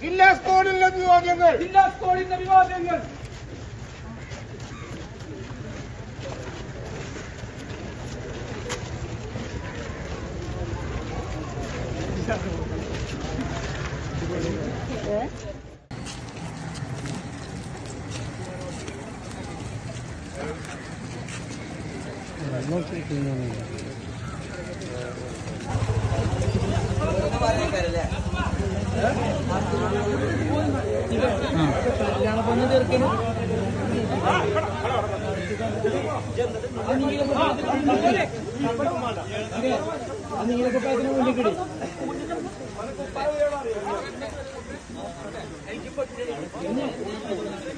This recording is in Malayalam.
ജില്ലാ സ്കോഡിലെ വിവാദങ്ങൾ ജില്ലാ സ്കോഡിന്റെ വിവാദങ്ങൾ No. നീലക്കുപ്പായത്തിന് മുന്നിക്കിടി എനിക്ക് പറ്റില്ല